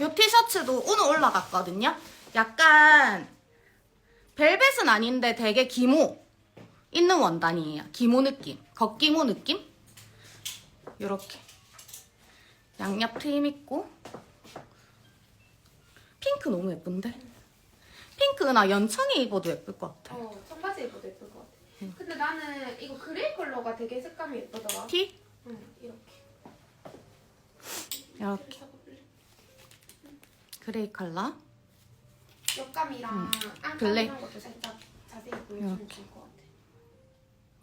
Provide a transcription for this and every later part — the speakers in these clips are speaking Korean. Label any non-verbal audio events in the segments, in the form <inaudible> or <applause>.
이 티셔츠도 오늘 올라갔거든요. 약간 벨벳은 아닌데 되게 기모 있는 원단이에요. 기모 느낌, 겉기모 느낌. 요렇게 양옆 트임 있고 핑크 너무 예쁜데? 핑크 나 연청에 입어도 예쁠 것 같아. 어, 청바지 입어도 예쁠 것 같아. 근데 나는 이거 그레이 컬러가 되게 색감이 예쁘더라. 티? 응, 이렇게. 이렇게 그레이 컬러. 옆감이랑 안감 블랙. 이런 것도 살짝 자세히 보여주면 이렇게. 좋을 것 같아.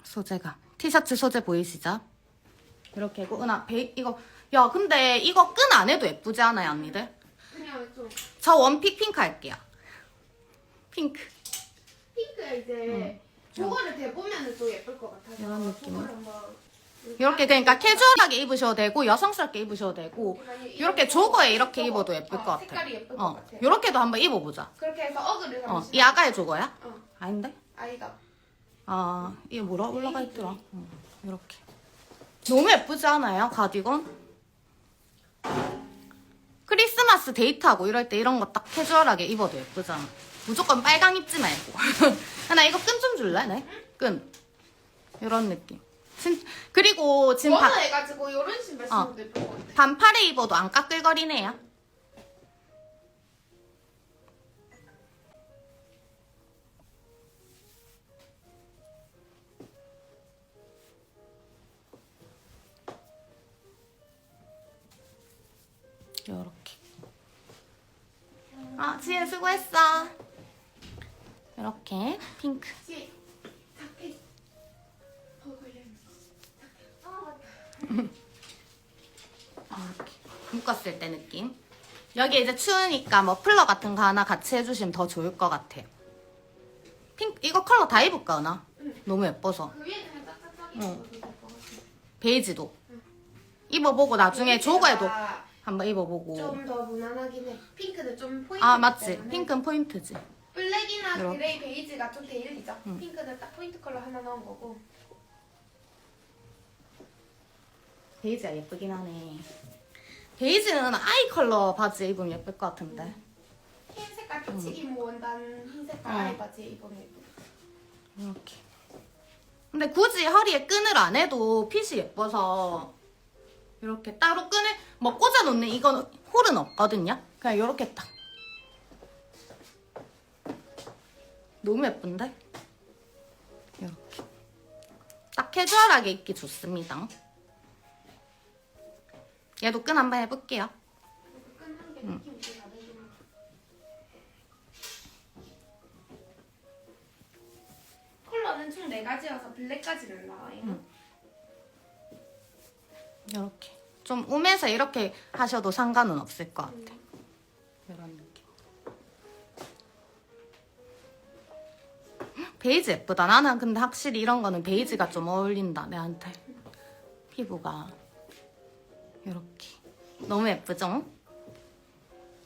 소재가 티셔츠 소재 보이시죠? 이렇게 하고 은하 베이 이거 야 근데 이거 끈 안 해도 예쁘지 않아요 언니들? 그냥 좀 저 원픽 핑크 할게요 핑크 핑크에 이제 저거를 대보면 또 예쁠 것 같아서 이런 느낌으로. 저거를 한번 이렇게 그러니까 캐주얼하게 입으셔도 되고 여성스럽게 입으셔도 되고 이렇게 조거에 이렇게 입어도 예쁠 어, 것 같아 색깔이 예쁠 것 어 같아. 이렇게도 한번 입어보자 그렇게 해서 어그를 어, 이 아가의 조거야? 어, 아닌데? 아이가 아 이게 뭐라 올라가 있더라 어, 이렇게 너무 예쁘지 않아요 가디건? 크리스마스 데이트하고 이럴 때 이런 거 딱 캐주얼하게 입어도 예쁘잖아 무조건 빨강 입지 말고 <laughs> 나 이거 끈 좀 줄래? 네? 끈 이런 느낌 진, 그리고 지금 바, 해가지고 이런 신발 어. 신어도 예쁠 것 같아. 반팔에 입어도 안 까끌거리네요. 요렇게. 아 지혜 수고했어. 이렇게. 핑크. 뒤 이렇게 묶었을 때 느낌. 여기 이제 추우니까 머플러 같은 거 하나 같이 해주시면 더 좋을 것 같아요. 핑크 이거 컬러 다 입을까 나? 너무 예뻐서 그 같아. 베이지도 입어보고 나중에 조거에도 한번 입어보고. 좀 더 무난하긴 해. 핑크는 좀 포인트. 아 맞지? 핑크는 포인트지. 블랙이나 이렇게. 그레이 베이지가 좀 데일리죠. 핑크는 딱 포인트 컬러 하나 넣은 거고. 베이지가 예쁘긴 하네. 베이지는 아이 컬러 바지 입으면 예쁠 것 같은데. 흰 색깔 피치기 모 원단 흰 색깔 응. 아이 바지에 입으면 예쁘. 이렇게. 근데 굳이 허리에 끈을 안 해도 핏이 예뻐서 이렇게 따로 끈을 뭐 꽂아 놓는 이건 홀은 없거든요. 그냥 이렇게 딱. 너무 예쁜데? 이렇게. 딱 캐주얼하게 입기 좋습니다. 얘도 끈 한번 해볼게요. 해. 컬러는 총네 가지여서 블랙까지는 나와요. 이렇게. 좀 움해서 이렇게 하셔도 상관은 없을 것 같아. 이런 느낌. 베이지 예쁘다. 나는 근데 확실히 이런 거는 베이지가 좀 어울린다. 내한테. 피부가. 이렇게. 너무 예쁘죠?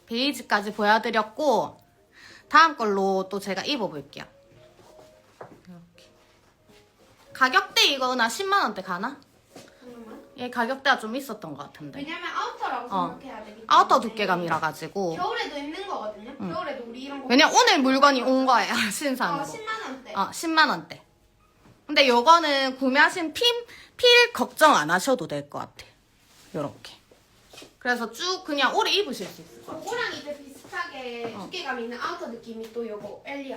베이지까지 보여드렸고 다음 걸로 또 제가 입어볼게요. 이렇게. 가격대 이거 나 10만 원대 가나? 얘 가격대가 좀 있었던 것 같은데. 왜냐면 아우터라고 어. 생각해야 되기 때문에. 아우터 두께감이라 가지고. 겨울에도 입는 거거든요. 겨울에도 우리 이런 거. 왜냐 오늘 물건이 온 거예요 <laughs> 어, 신상으로. 10만 원대. 어 10만 원대. 근데 요거는 구매하신 필, 필 걱정 안 하셔도 될 것 같아. 요 렇게. 그래서 쭉 그냥 오래 입으실 수 있어요. 요거랑 이제 비슷하게 어. 두께감 있는 아우터 느낌이 또 요거 엘리아.